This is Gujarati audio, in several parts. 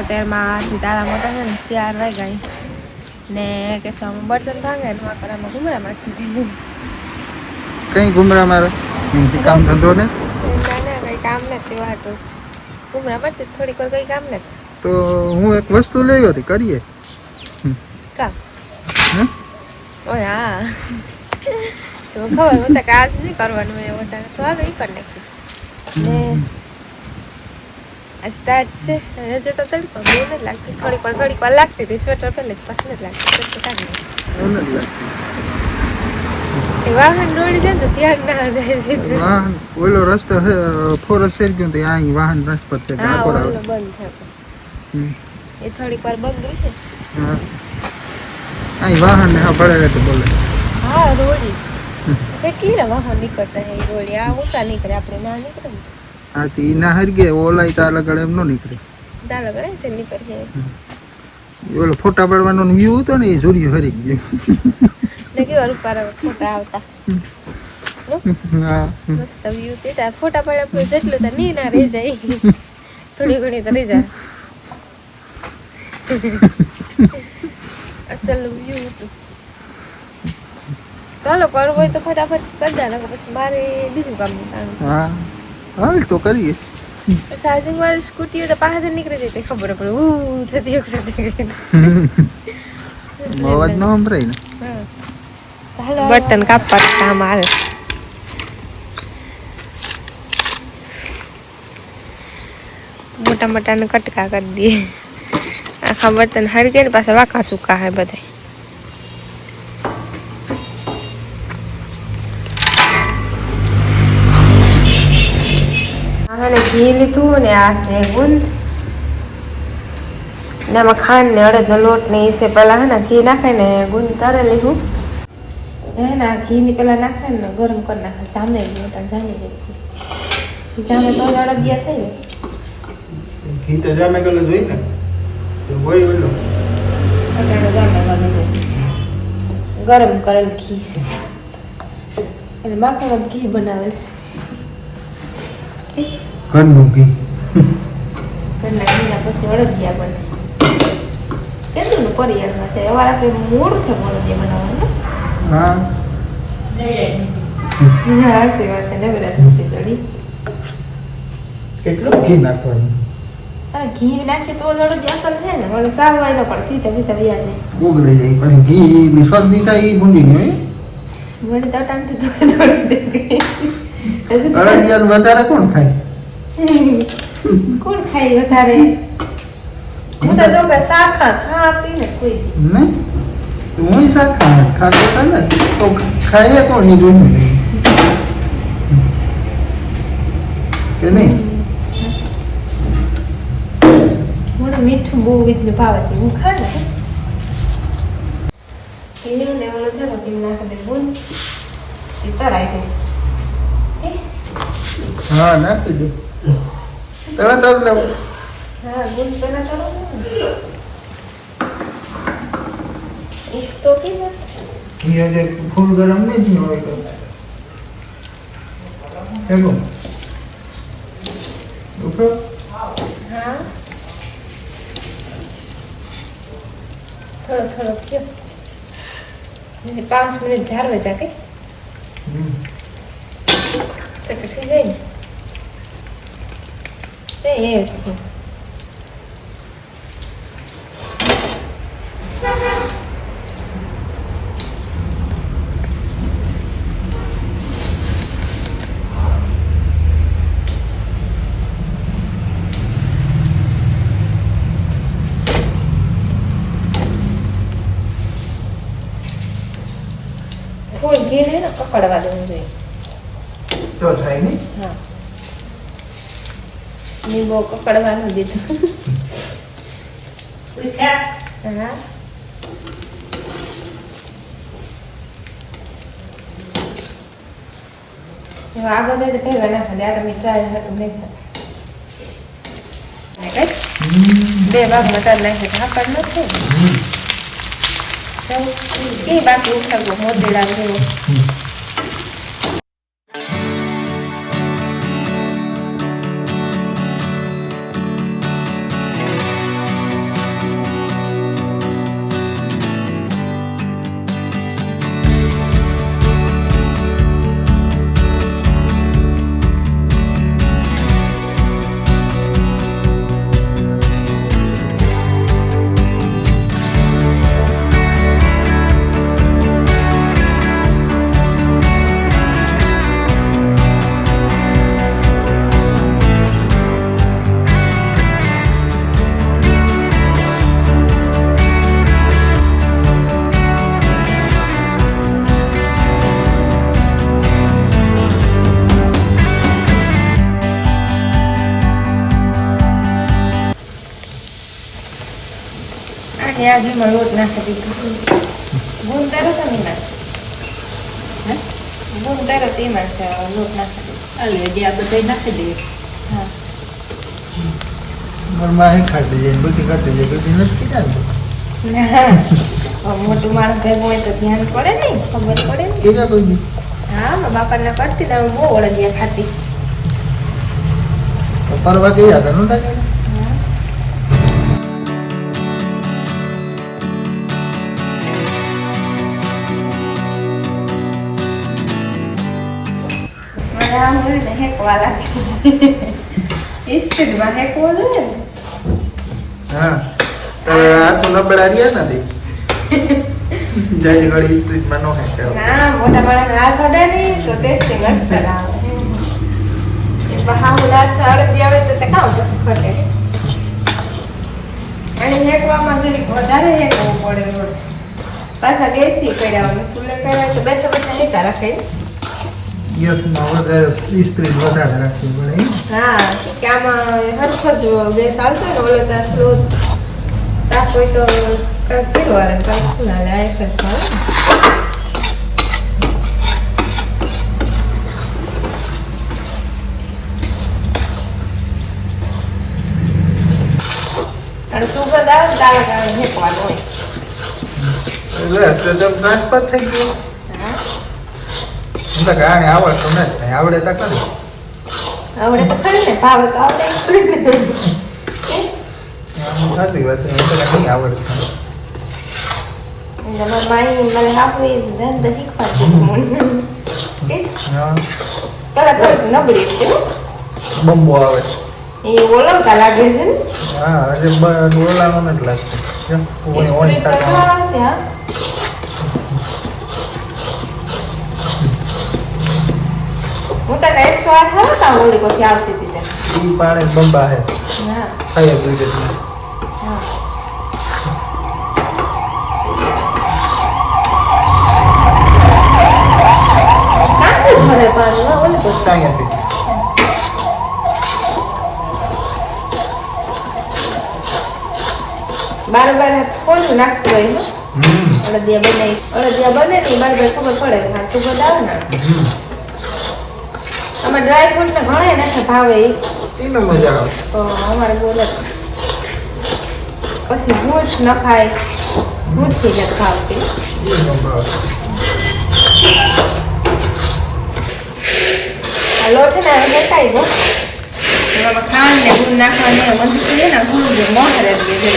ઇકોતેરમાં તારા મોટા છે ને શિયાર વાઈ ગઈ ને કે અમે બર્તન ભાંગે ને વાકરામાં ઘુમરા માછી દીધું કઈ ગુમરા મારે? કામ ધંધો ને? ના ના કઈ કામ નથી વાટું ઘુમરા મારતી થોડીક વાર કઈ કામ નથી. તો હું એક વસ્તુ લેવી હતી કરીએ? કામ? ઓય હા. તો ખબર હું તો કાજ નહીં કરવાનું એવું તો હવે એ કરી નાખ્યું ને આ સ્ટાર્ટ છે હજુ તો તડકો બહુ નથી લાગતી થોડીક વાર ઘડીક વાર લાગતી હતી સ્વેટર પહેલે પછી નથી લાગતી સ્વેટર કાઢી વાહન દોડી જાય તો ધ્યાન ના જાય સીધું વાહન ઓલો રસ્તો ફોરસ થઈ ગયો તો અહીં વાહન ટ્રાન્સફર છે હા ઓલો બંધ થયો. એ થોડીક વાર બંધ રહી છે હા અહીં વાહન ને હા પડે તો બોલે હા રોડી કેટલી વાહન નીકળતા હે રોડી આ ઓછા નીકળે આપણે ના નીકળે હા તો ઈ ના હરગે ઓલાય તાલા ગળે એમ નો નીકળે. તાલા ગળે તે નીકળે ઓલો ફોટા પાડવાનો વ્યૂ હતો ને એ જોરી હરી ગયો. ને કેવા રૂપારા ફોટા આવતા. હા. મસ્ત વ્યૂ તે તાર ફોટા પડ્યા જેટલું તો ની ના રહી જાય. થોડી ઘણી તો રહી જાય. અસલ વ્યૂ હતું. ચાલો કરવું હોય તો ફટાફટ કરી દે નકર પછી મારે બીજું કામ હા. હાલ તો કરીએ. ચાર્જિંગ વાળી સ્કૂટીઓ તો પાછળ નીકળી જતી ખબર પડે. ઉ થતી વખતે. અવાજ ન સંભળાય ને. બર્તન કાપવા કામ આવે મોટા મોટા ને કટકા કરી દઈએ. આખા બર્તન હરી ગયા ને પાછા વાંકા સૂકા હે બધા. ઘી લીધું ને આ છે ગુંદ. ને આમાં ખાંડ ને અડદનો લોટ ને એ છે પહેલાં હે ને ઘી નાખે ને ગુંદ તરે લીધું. હે ને આ ઘીની પહેલાં નાખે ને ગરમ કરી નાખે જામે મોટા જામી જાય જામે તો અડદિયા થાય ને ઘી તો જામે ગયેલું જોઈ ને હોય ઓલો. ગરમ કરેલ ઘી છે. એટલે માખણ ઘી બનાવે છે. ઘરનું ઘી ઘરના ઘીના પછી અડદિયા બને. કેટલું પરિયાળમાં છે? અવાર આપણે મોડું છે અડદિયા બનાવવાનું. હા. હા સાચી વાત છે. નવરાત્રી ચડી. કેટલું ઘી નાખવાનું? અરે ઘી નાખીએ તો જ અડદિયા થાય ને. મને સાવવાય ન પણ સીધા સીધા વ્યાજ. ઉગડી જાય. પણ ઘી ની શરદી થાય એ ભૂંડી ને મને તો ટાંટી થોડી થોડી દે ગઈ અડદિયાનું વધારે કોણ ખાય? કોણ ખાય વધારે? હું તો જો કે શાખા ખાતી ને કોઈ ને? હું શાખા ખાતો તો ને. તો ખાઈએ કોણ એ જોયું કે નહીં? મને મીઠું બહુ રીતનું ભાવતી હું ખાને એને ને ઓલો થયો કે નાખી દે બોલ એ તરાય છે. હા નાખી દે. તરત જ લેવું હા ગુણ પેલા કરો એક તો કે ઘી હજે ફૂલ ગરમ નહીં હોય તો. કેવું ઉઠો હા. થોડો થોડો થયો. બીજી પાંચ મિનિટ જાળવે જા કે? હમ. તો થઈ જાય ને. એ એ થયું. ફૂલ ઘી ને કકડવા દેવું જોઈએ તો થાય નહીં હા મેં બહુ કકડવાનું દીધું હા. આ બધા તો પહેલા નાખે આ તમે ટ્રાય હતું નહીં બે ભાગ મટર નાખે ઢાંકણ નથી. કે બાકી ઉઠાવવું મોતીડા જેવું ત્યાં ઘીમાં લોટ નાખી દીધો ગુણ તારો તો નહીં નાખ તારો તેમાં છે લોટ નાખી દીધો હાલે હજી આ બધા નાખી દઈએ. હા. ઘરમાં અહીં ખાતી જાય બધી ખાતી જાય બધી નથી કીધા મોટું માણસ ભેગું હોય તો ધ્યાન પડે ને ખબર પડે ને કોઈ હા બાપાને કરતી તો હું બહુ ઓળદિયા ખાતી. પરવા ગયા હતા નહોતા હા. આમ હોય ને હેકવા લાગે સ્પીડમાં હેકવો જોઈએ ને હા તો હાથો નબળા રહ્યા નથી જાય ઘડી સ્પ્રીટમાં નો હે ના મોટા માણસ હાથ અડે નહીં તો ટેસ્ટિંગ અસર આવે એ બહાવું દાંત અડદી આવે તો તે કામ ખટે અને હેકવામાં જરીક વધારે હેકવું પડે રોડ પાછા ગેસી કર્યા હોય સુલે કર્યા તો બેઠા બેઠા હેકા રાખે યસમાં વધારે સ્પ્રીટ વધારે રાખવી પડે? હા કે આમાં હરખો જ ગેસ આવતો ને ઓલો ત્યાં સ્લો તાપ હોય તો હાલે કંઈક શું હાલે આ એક જ ને. સુગંધ આવે ને તારે તારે હેકવાનું હોય એટલે તો જેમ ટ્રાન્સફર થઈ ગયો તો ગાણે આવડતું નથી આવડે તો કરે આવડે તો ખરી ને ભાવે તો આવડે. સાચી વાત છે તો નહીં આવડતું મારી માઈ મને શીખવાડતી મને. પેલા થોડીક નબળી હતી. બંબો આવે. એ ઓળવતા લાગે છે ને? હા બ- ઓલાનું નથી લાગતું? ઓય ઓય સ્પ્રીટ તો કાકા. ખાવા છે, હા. હું તો કઈ એકસો આઠ આવે તા ઓલી પછી આવતી હતી તે. ઈ પાણી બંબા હે હા ખાય હા ભરે હો, ઓલી પછી કાંઈ નથી. બાર બાર કોનું નાખતું હોય. અડદિયા બને અડદિયા બને ને બાર બાર ખબર પડે હા સુગંધ આવે ને આમાં ડ્રાય ફ્રૂટ ને ઘણા નાખે ભાવે એનો એને મજા આવે. તો અમારે બોલે પછી ભૂજ ન ખાય ભૂજથી જ ભાવતી લોટ ને હવે દેખાય ગયો. એમાં ખાંડ ને ગુંદ નાખવાની મસ્તી છે ને ગુણ જે મોહર જ છે.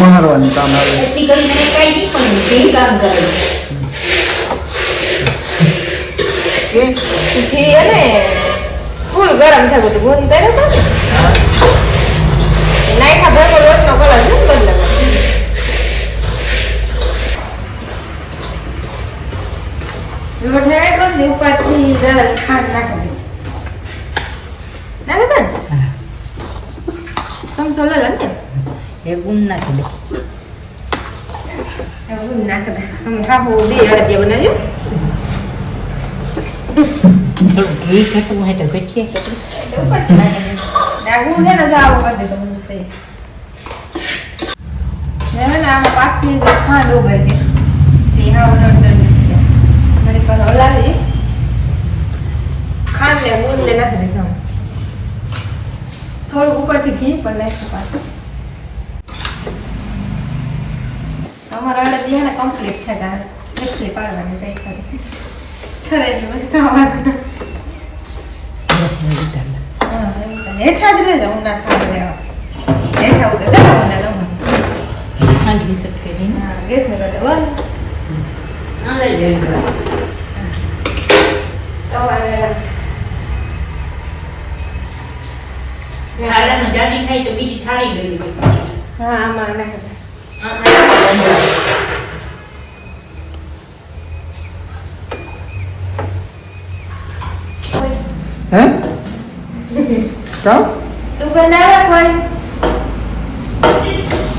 મહારવાની કામ આવે. એટલી કરીને કઈ પણ કામ કરે કે? ઘી ફૂલ ગરમ થયું હતું ગુંદ તરે તો? નાખા ભેગો લોટનો કલર છે ને બદલે લોટ હે ગંદી ઉપરથી જરા ખાંડ નાખી દે. નાખી દે ને? સમસો લે ને. એ ગુણ નાખી દે. એવું નાખી દે. અમે ખાવું બે અડદિયા બનાવ્યું. થોડું દે જો દે જે ખાંડ દે ને ગુંદ નાખી દીધું થોડુંક ઉપરથી ઘી પણ નાખ્યું પાછું અમારા હે ને કમ્પ્લીટ થયા એટલી પાડવાની કરી. હેઠા જ રહેજો હું ના ખાવા લેવા હેઠા ઉતર ચાલો મને લઉં ખાંડી સટકે હા ગેસ ને કરતા બંધ આ લઈ જાય તમારે હારામાં જાડી થાય તો બીજી થાળી લઈ લેવી હા આમાં નાખી દે. આ- આ બંધ. ઓય, હે કામ સુગંધ આવે કોઈ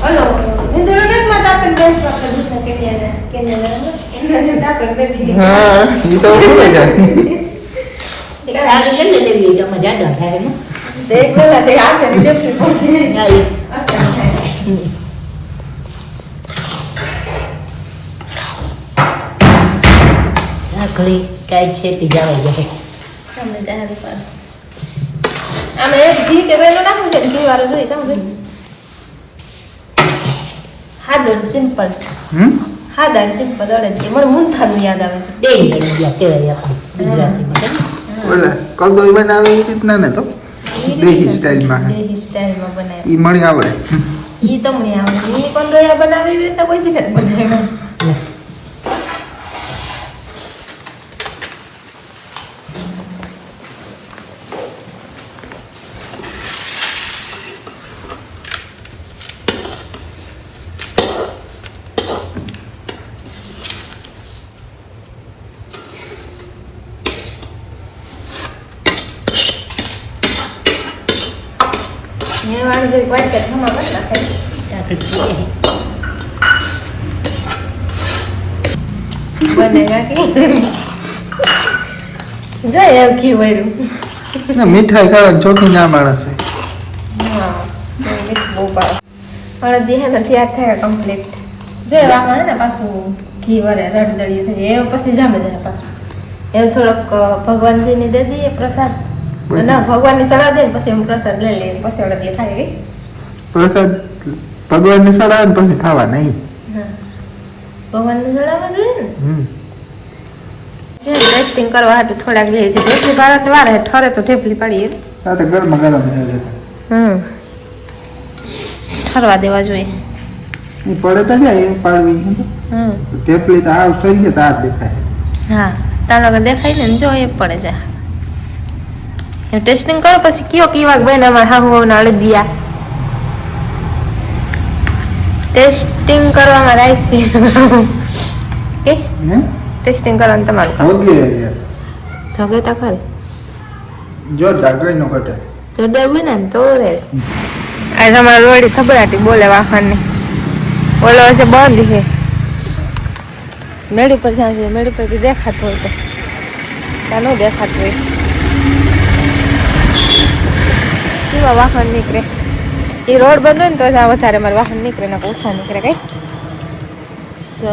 ઓલો નિંદડો નથી માં ટાપણ બેસ આપણે દૂધના કેન્યાને કેન્યાને કેન્યાને ટાપણ બેઠી ગઈ. હા ઈ તો ભૂલે જાય એક થાળી લઈ લેવી તો આમાં જાડા થાય ને. દેખ પેલા તે આશે ને દેખી પડતી હા, એ. અસર થાય. આખરી કાંઈ ખેતી જવા જાય. સામે જાહેર ઉપર. આમે એક ઘી કે વેલો નાખું છે ઘી વાળો જોઈએ કામ હાદર સિમ્પલ હમ હાદર સિમ્પલ અડદ મને મૂંથાનું યાદ આવે છે દે બીજા કહેવાય આપણે ગુજરાતીમાં? ઓલા કલદોઈ બનાવે એ રીતના ને તો દેહી સ્ટાઇલમાં. દેહી સ્ટાઇલમાં બનાવે ઈ મળી આવડે ઈ તમને આવડે ઈ કંદોયા બનાવે એવી રીતે કોઈ થી બનાવ્યા એ કે થમા મત નાખે મીઠાઈ ખાવા ચોખી ના માણસ હળદી હે ને તૈયાર થાય કમ્પ્લીટ જો આમાં ને પાછું ઘી વરે રડદડિયું થઈ જાય એ પછી જામે જાય પાછું એવું થોડોક ભગવાનજીની દે દઈએ પ્રસાદ. ના ભગવાનની સલાહ દે પછી એમ પ્રસાદ લઈ લઈએ પછી અડદી થાય પ્રસાદ ભગવાનને ચડાવે ને પછી ખાવા નહીં. ભગવાન ભગવાનને ચડાવવા જોઈએ ને? ટેસ્ટિંગ કરવા હાટું થોડાક લે છે ઢેફલી ભારત વારે ઠરે તો ઢેફલી પાડીએ. આ તો ગરમ ગરમ હમ. ઠરવા દેવા જોઈએ. પડે તો જાય પાડવી તો ગયો તો આ દેખાય. હા. તાર લગર દેખાય ને જો એ પડે છે. ટેસ્ટિંગ કરો પછી કયો કીવાક બેન અમાર હાહુ ના અડદિયા. ટેસ્ટિંગ કરવામાં રાઈસીસ કે હે? ટેસ્ટિંગ કરવાનું તમારું કામ. ઓકે ધગે તો ખરી. જો દાગઈ નો કટે તો ડર બને ને તો રે આજે અમારે રોડી થબડાટી બોલે વાહનને. ઓલો છે બંધ છે મેળી પર જ્યાં છે મેળી પરથી દેખાતું હોય તો. ત્યાં ન દેખાતું હોય. કેવા વાહન નીકળે? એ રોડ બંધ હોય ને તો આ વધારે મારે વાહન નીકળે ને ઓછા નીકળે કઈ. તો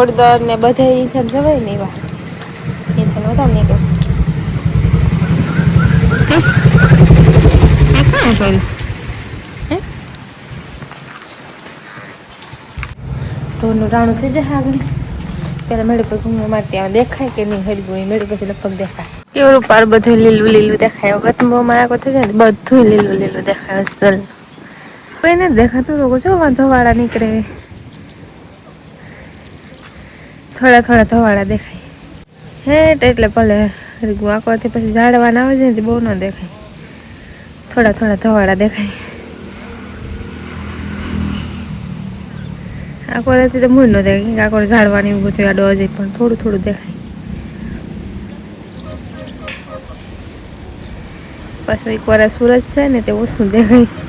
ઓડદર ને બધે ઈથન જવાય ને એવા. ઈથન વધારે નીકળે. ઢોરનું રાણું થઈ જાય આગળ. પેલા મેળી પર ઘૂમવા માટે દેખાય કે નહીં હરી ગયું મેળી પછી લગભગ દેખાય. કેવડું પાર બધું લીલું લીલું દેખાય. બહુ મારા થાય ને, બધું લીલું લીલું દેખાય અસલ. કોઈ નથી દેખાતું લોકો વાંધો વાળા નીકળે. થોડા થોડા ધવાળા દેખાય. હેટ, એટલે ભલે આંકવાથી પછી ઝાડવાના આવે છે ને બહુ ન દેખાય. થોડા થોડા ધવાડા દેખાય. આકોરાથી તો મૂળ ન દેખાય કેમ ઝાડવાની ઊભું થયું આડો હજી પણ થોડું થોડું દેખાય. પાછું એક વાર સૂરજ છે ને તે ઓછું દેખાય?